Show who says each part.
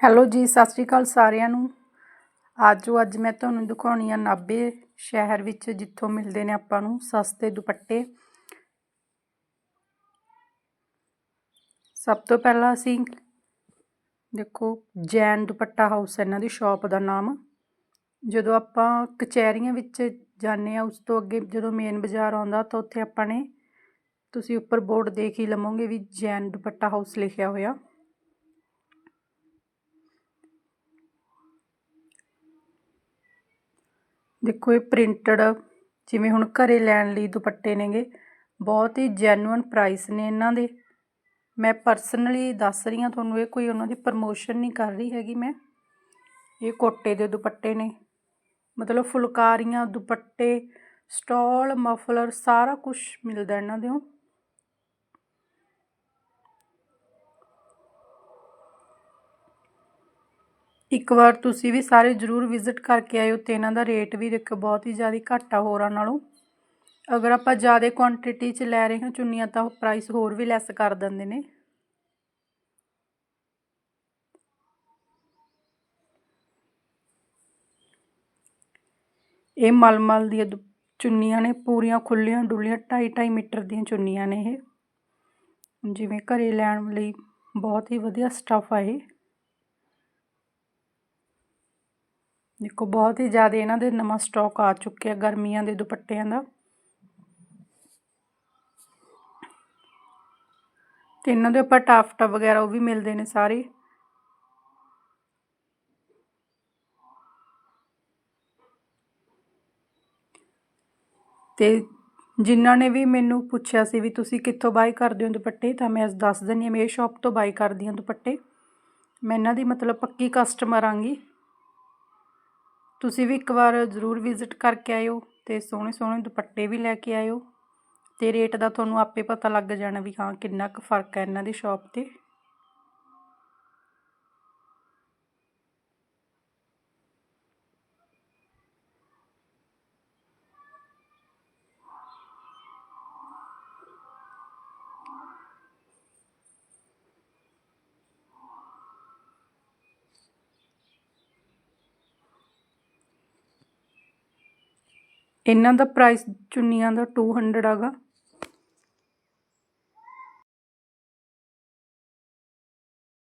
Speaker 1: Hello ਜੀ, ਸਤਿ ਸ਼੍ਰੀ ਅਕਾਲ ਸਾਰਿਆਂ ਨੂੰ। ਆਜੋ, ਅੱਜ ਮੈਂ ਤੁਹਾਨੂੰ ਦਿਖਾਉਣੀ ਆ ਨਾਭੇ ਸ਼ਹਿਰ ਵਿੱਚ, ਜਿੱਥੋਂ ਮਿਲਦੇ ਨੇ ਆਪਾਂ ਨੂੰ ਸਸਤੇ ਦੁਪੱਟੇ। ਸਭ ਤੋਂ ਪਹਿਲਾਂ ਅਸੀਂ ਦੇਖੋ, ਜੈਨ ਦੁਪੱਟਾ ਹਾਊਸ ਇਹਨਾਂ ਦੀ ਸ਼ਾਪ ਦਾ ਨਾਮ। ਜਦੋਂ ਆਪਾਂ ਕਚਹਿਰੀਆਂ ਵਿੱਚ ਜਾਂਦੇ ਆ ਉਸ ਤੋਂ ਅੱਗੇ ਜਦੋਂ ਮੇਨ ਬਾਜ਼ਾਰ ਆਉਂਦਾ, ਤਾਂ ਉੱਥੇ ਆਪਾਂ ਨੇ ਤੁਸੀਂ ਉੱਪਰ ਬੋਰਡ ਦੇਖ ਹੀ ਲਵੋਗੇ ਵੀ ਜੈਨ ਦੁਪੱਟਾ ਹਾਊਸ ਲਿਖਿਆ ਹੋਇਆ। ਦੇਖੋ ਇਹ ਪ੍ਰਿੰਟਡ ਜਿਵੇਂ ਹੁਣ ਘਰੇ ਲੈਣ ਲਈ ਦੁਪੱਟੇ ਨੇਗੇ, ਬਹੁਤ ਹੀ ਜੈਨੂਅਨ ਪ੍ਰਾਈਸ ਨੇ ਇਹਨਾਂ ਦੇ। ਮੈਂ ਪਰਸਨਲੀ ਦੱਸ ਰਹੀ ਹਾਂ ਤੁਹਾਨੂੰ, ਇਹ ਕੋਈ ਉਹਨਾਂ ਦੀ ਪ੍ਰਮੋਸ਼ਨ ਨਹੀਂ ਕਰ ਰਹੀ ਹੈਗੀ ਮੈਂ। ਇਹ ਕੋਟੇ ਦੇ ਦੁਪੱਟੇ ਨੇ। ਮਤਲਬ ਫੁਲਕਾਰੀਆਂ, ਦੁਪੱਟੇ, ਸਟਾਲ, ਮਫਲਰ, ਸਾਰਾ ਕੁਝ ਮਿਲਦਾ ਇਹਨਾਂ ਦੇ ਇੱਕ ਵਾਰ ਤੁਸੀਂ ਵੀ ਸਾਰੇ ਜ਼ਰੂਰ ਵਿਜ਼ਿਟ ਕਰਕੇ ਆਇਓ ਤੇ ਇਹਨਾਂ ਦਾ ਰੇਟ ਵੀ ਦੇਖੋ ਬਹੁਤ ਹੀ ਜ਼ਿਆਦਾ ਘੱਟ ਆ ਹੋਰਾਂ ਨਾਲੋਂ। ਅਗਰ ਆਪਾਂ ਜ਼ਿਆਦਾ ਕੁਆਂਟੀਟੀ 'ਚ ਲੈ ਰਹੇ ਹਾਂ ਚੁੰਨੀਆਂ ਤਾਂ ਪ੍ਰਾਈਸ ਹੋਰ ਵੀ ਲੈਸ ਕਰ ਦਿੰਦੇ ਨੇ। ਇਹ ਮਲਮਲ ਦੀਆਂ ਚੁੰਨੀਆਂ ਨੇ, ਪੂਰੀਆਂ ਖੁੱਲੀਆਂ ਡੁੱਲੀਆਂ 2.5 2.5 ਮੀਟਰ ਦੀਆਂ ਚੁੰਨੀਆਂ ਨੇ ਇਹ। ਜਿਵੇਂ ਘਰੇ ਲੈਣ ਲਈ ਬਹੁਤ ਹੀ ਵਧੀਆ ਸਟੱਫ ਆ ਇਹ। ਦੇਖੋ, ਬਹੁਤ ਹੀ ਜ਼ਿਆਦਾ ਇਹਨਾਂ ਦੇ ਨਵਾਂ ਸਟਾਕ ਆ ਚੁੱਕਿਆ ਗਰਮੀਆਂ ਦੇ ਦੁਪੱਟਿਆਂ ਦਾ। ਤੇ ਇਹਨਾਂ ਦੇ ਉੱਪਰ ਟਾਫਟਾ ਵਗੈਰਾ ਉਹ ਵੀ ਮਿਲਦੇ ਨੇ ਸਾਰੇ। ਤੇ ਜਿਨ੍ਹਾਂ ਨੇ ਵੀ ਮੈਨੂੰ ਪੁੱਛਿਆ ਸੀ ਵੀ ਤੁਸੀਂ ਕਿੱਥੋਂ ਬਾਈ ਕਰਦੇ ਹੋ ਦੁਪੱਟੇ, ਤਾਂ ਮੈਂ ਦੱਸ ਦਿੰਦੀ ਹਾਂ ਮੇਰੀ ਇਹ ਸ਼ਾਪ ਤੋਂ ਬਾਈ ਕਰਦੀ ਹਾਂ ਦੁਪੱਟੇ। ਮੈਂ ਇਹਨਾਂ ਦੀ ਮਤਲਬ ਪੱਕੀ ਕਸਟਮਰ ਆਂਗੀ। ਤੁਸੀਂ ਵੀ ਇੱਕ ਵਾਰ ਜ਼ਰੂਰ ਵਿਜ਼ਿਟ ਕਰਕੇ ਆਇਓ ਤੇ ਸੋਹਣੇ ਸੋਹਣੇ ਦੁਪੱਟੇ ਵੀ ਲੈ ਕੇ ਆਇਓ ਤੇ ਰੇਟ ਦਾ ਤੁਹਾਨੂੰ ਆਪੇ ਪਤਾ ਲੱਗ ਜਾਣਾ ਵੀ ਹਾਂ ਕਿੰਨਾ ਕੁ ਫ਼ਰਕ ਹੈ ਇਹਨਾਂ ਦੀ ਸ਼ਾਪ ਤੇ। ਇਹਨਾਂ ਦਾ ਪ੍ਰਾਈਸ ਚੁੰਨੀਆਂ ਦਾ 200 ਹੈਗਾ